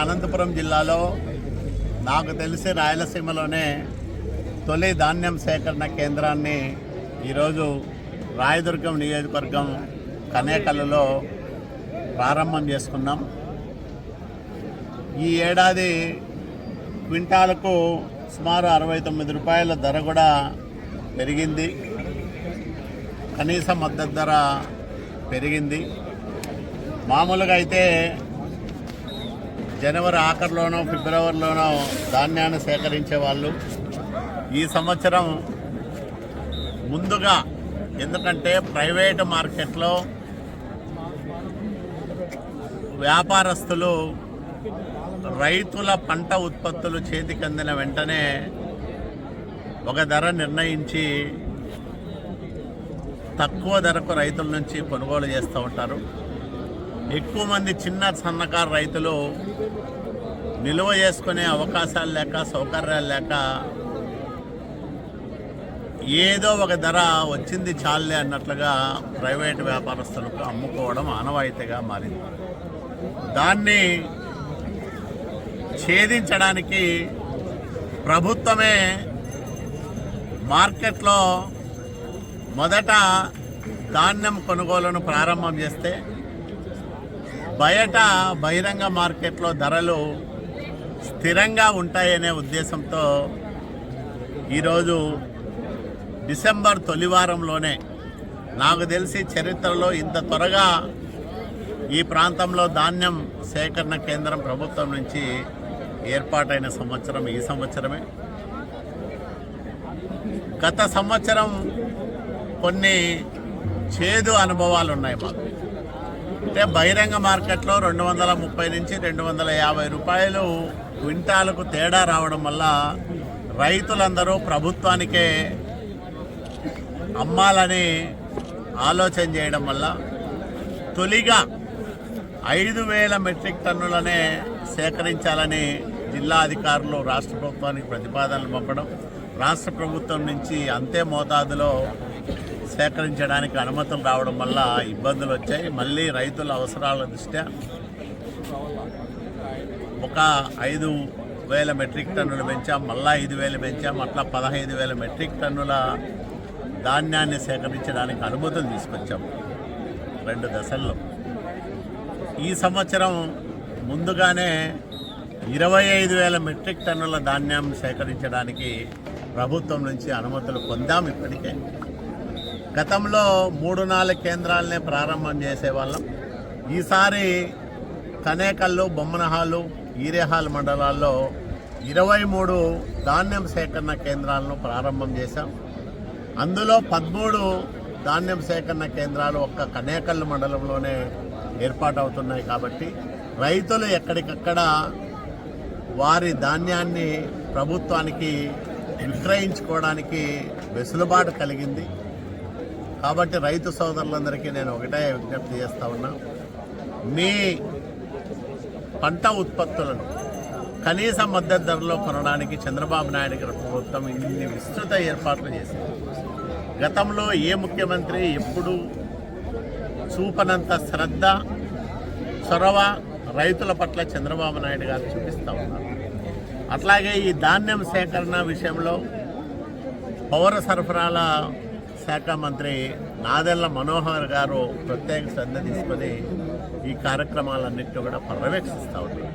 అనంతపురం జిల్లాలో నాకు తెలిసి రాయలసీమలోనే తొలి ధాన్యం సేకరణ కేంద్రాన్ని ఈరోజు రాయదుర్గం నియోజకవర్గం కనేకల్లో ప్రారంభం చేసుకున్నాం. ఈ ఏడాది క్వింటాలకు సుమారు అరవై తొమ్మిది రూపాయల ధర కూడా పెరిగింది. కనీస మద్దతు ధర పెరిగింది. మామూలుగా అయితే జనవరి ఆఖరిలోనో ఫిబ్రవరిలోనో ధాన్యాన్ని సేకరించే వాళ్ళు ఈ సంవత్సరం ముందుగా ఎందుకంటే ప్రైవేట్ మార్కెట్లో వ్యాపారస్తులు రైతుల పంట ఉత్పత్తులు చేతికి అందిన వెంటనే ఒక ధర నిర్ణయించి తక్కువ ధరకు రైతుల నుంచి కొనుగోలు చేస్తూ ఉంటారు. ఎక్కువ మంది చిన్న సన్నకారు రైతులు నిల్వ చేసుకునే అవకాశాలు లేక సౌకర్యాలు లేక ఏదో ఒక ధర వచ్చింది చాలే అన్నట్లుగా ప్రైవేట్ వ్యాపారస్తులకు అమ్ముకోవడం ఆనవాయితీగా మారింది. దాన్ని ఛేదించడానికి ప్రభుత్వమే మార్కెట్లో మొదట ధాన్యం కొనుగోలును ప్రారంభం చేస్తే బయట బహిరంగ మార్కెట్లో ధరలు స్థిరంగా ఉంటాయనే ఉద్దేశంతో ఈరోజు డిసెంబర్ తొలి వారంలోనే నాకు తెలిసి చరిత్రలో ఇంత త్వరగా ఈ ప్రాంతంలో ధాన్యం సేకరణ కేంద్రం ప్రభుత్వం నుంచి ఏర్పాటైన సంవత్సరం ఈ సంవత్సరమే. గత సంవత్సరం కొన్ని చేదు అనుభవాలు ఉన్నాయి మాకు. అంటే బహిరంగ మార్కెట్లో రెండు వందల ముప్పై నుంచి రెండు వందల యాభై రూపాయలు క్వింటాలకు తేడా రావడం వల్ల రైతులందరూ ప్రభుత్వానికే అమ్మాలని ఆలోచన చేయడం వల్ల తొలిగా ఐదు వేల మెట్రిక్ టన్నులనే సేకరించాలని జిల్లా అధికారులు రాష్ట్ర ప్రభుత్వానికి ప్రతిపాదనలు పంపడం రాష్ట్ర ప్రభుత్వం నుంచి అంతే మోతాదులో సేకరించడానికి అనుమతులు రావడం వల్ల ఇబ్బందులు వచ్చాయి. మళ్ళీ రైతుల అవసరాల దృష్ట్యా ఒక ఐదు వేల మెట్రిక్ టన్నులు పెంచాం. మళ్ళా ఐదు వేలు పెంచాం. అట్లా పదహైదు వేల మెట్రిక్ టన్నుల ధాన్యాన్ని సేకరించడానికి అనుమతులు తీసుకొచ్చాం రెండు దశల్లో. ఈ సంవత్సరం ముందుగానే ఇరవై ఐదు వేల మెట్రిక్ టన్నుల ధాన్యం సేకరించడానికి ప్రభుత్వం నుంచి అనుమతులు పొందాం ఇప్పటికే. గతంలో మూడు నాలుగు కేంద్రాలనే ప్రారంభం చేసేవాళ్ళం. ఈసారి కనేకల్లు బొమ్మనహాలు ఈరేహాల్ మండలాల్లో ఇరవై మూడు ధాన్యం సేకరణ కేంద్రాలను ప్రారంభం చేశాం. అందులో పదమూడు ధాన్యం సేకరణ కేంద్రాలు ఒక్క కనేకల్లు మండలంలోనే ఏర్పాటవుతున్నాయి కాబట్టి రైతులు ఎక్కడికక్కడ వారి ధాన్యాన్ని ప్రభుత్వానికి విక్రయించుకోవడానికి వెసులుబాటు కలిగింది. కాబట్టి రైతు సోదరులందరికీ నేను ఒకటే విజ్ఞప్తి చేస్తా ఉన్నా. మీ పంట ఉత్పత్తులను కనీస మద్దతు ధరలో కొనడానికి చంద్రబాబు నాయుడు గారి ప్రభుత్వం ఇన్ని విస్తృత ఏర్పాట్లు చేసింది. గతంలో ఏ ముఖ్యమంత్రి ఎప్పుడు చూపనంత శ్రద్ధ చొరవ రైతుల పట్ల చంద్రబాబు నాయుడు గారు చూపిస్తూ ఉన్నారు. అట్లాగే ఈ ధాన్యం సేకరణ విషయంలో పౌర సరఫరాల శాఖ మంత్రి నాదెళ్ళ మనోహర్ గారు ప్రత్యేక శ్రద్ధ తీసుకొని ఈ కార్యక్రమాలన్నింటినీ కూడా పర్యవేక్షిస్తూ ఉన్నారు.